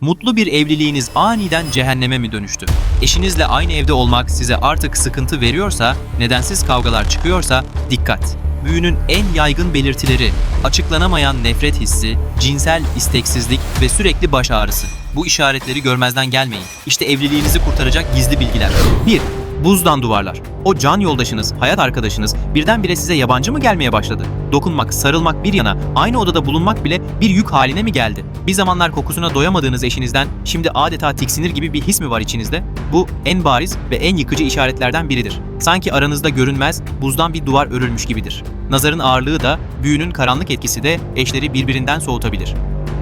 Mutlu bir evliliğiniz aniden cehenneme mi dönüştü? Eşinizle aynı evde olmak size artık sıkıntı veriyorsa, nedensiz kavgalar çıkıyorsa dikkat. Büyünün en yaygın belirtileri açıklanamayan nefret hissi, cinsel isteksizlik ve sürekli baş ağrısı. Bu işaretleri görmezden gelmeyin. İşte evliliğinizi kurtaracak gizli bilgiler. 1. Buzdan duvarlar. O can yoldaşınız, hayat arkadaşınız birdenbire size yabancı mı gelmeye başladı? Dokunmak, sarılmak bir yana, aynı odada bulunmak bile bir yük haline mi geldi? Bir zamanlar kokusuna doyamadığınız eşinizden şimdi adeta tiksinir gibi bir his mi var içinizde? Bu en bariz ve en yıkıcı işaretlerden biridir. Sanki aranızda görünmez, buzdan bir duvar örülmüş gibidir. Nazarın ağırlığı da, büyünün karanlık etkisi de eşleri birbirinden soğutabilir.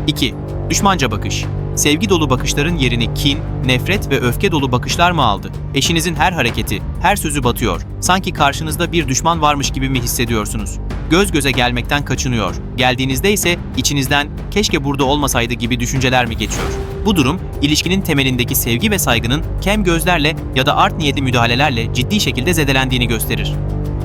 2. Düşmanca bakış. Sevgi dolu bakışların yerini kin, nefret ve öfke dolu bakışlar mı aldı? Eşinizin her hareketi, her sözü batıyor. Sanki karşınızda bir düşman varmış gibi mi hissediyorsunuz? Göz göze gelmekten kaçınıyor. Geldiğinizde ise içinizden keşke burada olmasaydı gibi düşünceler mi geçiyor? Bu durum, ilişkinin temelindeki sevgi ve saygının kem gözlerle ya da art niyetli müdahalelerle ciddi şekilde zedelendiğini gösterir.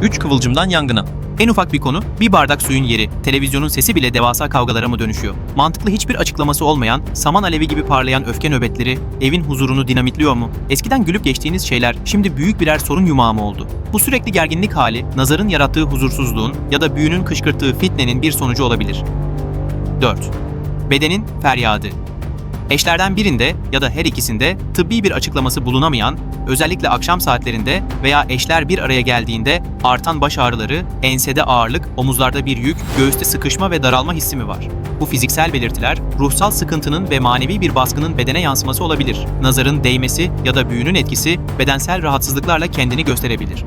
3 kıvılcımdan yangına. En ufak bir konu, bir bardak suyun yeri, televizyonun sesi bile devasa kavgalara mı dönüşüyor? Mantıklı hiçbir açıklaması olmayan, saman alevi gibi parlayan öfke nöbetleri evin huzurunu dinamitliyor mu? Eskiden gülüp geçtiğiniz şeyler şimdi büyük birer sorun yumağı mı oldu? Bu sürekli gerginlik hali, nazarın yarattığı huzursuzluğun ya da büyünün kışkırttığı fitnenin bir sonucu olabilir. 4. Bedenin feryadı. Eşlerden birinde ya da her ikisinde tıbbi bir açıklaması bulunamayan, özellikle akşam saatlerinde veya eşler bir araya geldiğinde artan baş ağrıları, ensede ağırlık, omuzlarda bir yük, göğüste sıkışma ve daralma hissi mi var? Bu fiziksel belirtiler, ruhsal sıkıntının ve manevi bir baskının bedene yansıması olabilir. Nazarın değmesi ya da büyünün etkisi bedensel rahatsızlıklarla kendini gösterebilir.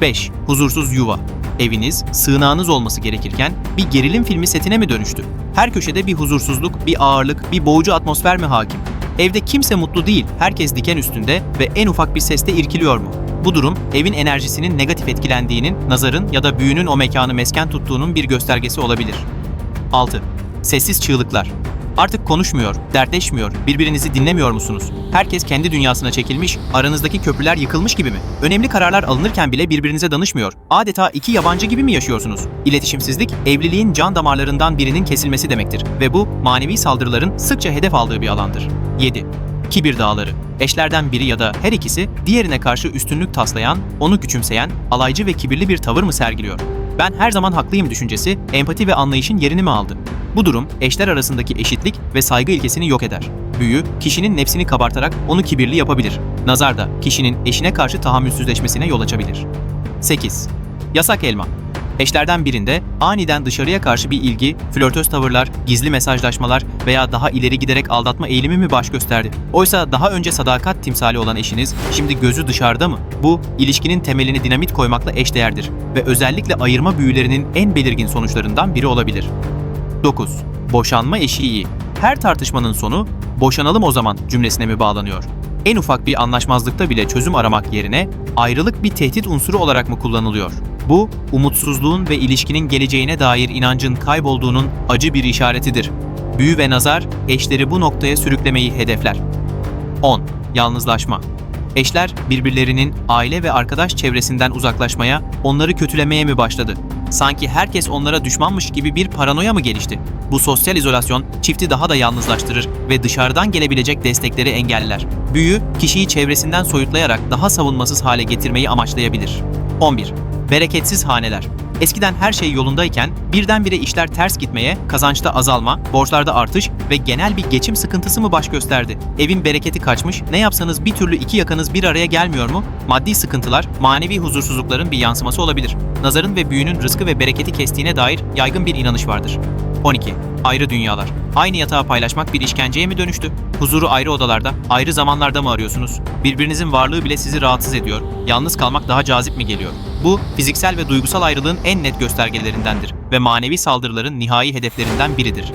5. Huzursuz yuva. Eviniz, sığınağınız olması gerekirken bir gerilim filmi setine mi dönüştü? Her köşede bir huzursuzluk, bir ağırlık, bir boğucu atmosfer mi hakim? Evde kimse mutlu değil, herkes diken üstünde ve en ufak bir seste irkiliyor mu? Bu durum, evin enerjisinin negatif etkilendiğinin, nazarın ya da büyünün o mekanı mesken tuttuğunun bir göstergesi olabilir. 6. Sessiz çığlıklar. Artık konuşmuyor, dertleşmiyor, birbirinizi dinlemiyor musunuz? Herkes kendi dünyasına çekilmiş, aranızdaki köprüler yıkılmış gibi mi? Önemli kararlar alınırken bile birbirinize danışmıyor. Adeta iki yabancı gibi mi yaşıyorsunuz? İletişimsizlik, evliliğin can damarlarından birinin kesilmesi demektir ve bu manevi saldırıların sıkça hedef aldığı bir alandır. 7. Kibir dağları. Eşlerden biri ya da her ikisi diğerine karşı üstünlük taslayan, onu küçümseyen, alaycı ve kibirli bir tavır mı sergiliyor? Ben her zaman haklıyım düşüncesi empati ve anlayışın yerini mi aldı? Bu durum eşler arasındaki eşitlik ve saygı ilkesini yok eder. Büyü, kişinin nefsini kabartarak onu kibirli yapabilir. Nazar da kişinin eşine karşı tahammülsüzleşmesine yol açabilir. 8. Yasak elma. Eşlerden birinde aniden dışarıya karşı bir ilgi, flörtöz tavırlar, gizli mesajlaşmalar veya daha ileri giderek aldatma eğilimi mi baş gösterdi? Oysa daha önce sadakat timsali olan eşiniz şimdi gözü dışarıda mı? Bu, ilişkinin temelini dinamit koymakla eşdeğerdir ve özellikle ayırma büyülerinin en belirgin sonuçlarından biri olabilir. 9. Boşanma eşiği. Her tartışmanın sonu boşanalım o zaman cümlesine mi bağlanıyor? En ufak bir anlaşmazlıkta bile çözüm aramak yerine ayrılık bir tehdit unsuru olarak mı kullanılıyor? Bu, umutsuzluğun ve ilişkinin geleceğine dair inancın kaybolduğunun acı bir işaretidir. Büyü ve nazar eşleri bu noktaya sürüklemeyi hedefler. 10. Yalnızlaşma. Eşler birbirlerinin aile ve arkadaş çevresinden uzaklaşmaya, onları kötülemeye mi başladı? Sanki herkes onlara düşmanmış gibi bir paranoya mı gelişti? Bu sosyal izolasyon çifti daha da yalnızlaştırır ve dışarıdan gelebilecek destekleri engeller. Büyü, kişiyi çevresinden soyutlayarak daha savunmasız hale getirmeyi amaçlayabilir. 11. Bereketsiz haneler. Eskiden her şey yolundayken birdenbire işler ters gitmeye, kazançta azalma, borçlarda artış ve genel bir geçim sıkıntısı mı baş gösterdi? Evin bereketi kaçmış, ne yapsanız bir türlü iki yakanız bir araya gelmiyor mu? Maddi sıkıntılar, manevi huzursuzlukların bir yansıması olabilir. Nazarın ve büyünün rızkı ve bereketi kestiğine dair yaygın bir inanış vardır. 12. Ayrı dünyalar. Aynı yatağı paylaşmak bir işkenceye mi dönüştü? Huzuru ayrı odalarda, ayrı zamanlarda mı arıyorsunuz? Birbirinizin varlığı bile sizi rahatsız ediyor. Yalnız kalmak daha cazip mi geliyor? Bu, fiziksel ve duygusal ayrılığın en net göstergelerindendir ve manevi saldırıların nihai hedeflerinden biridir.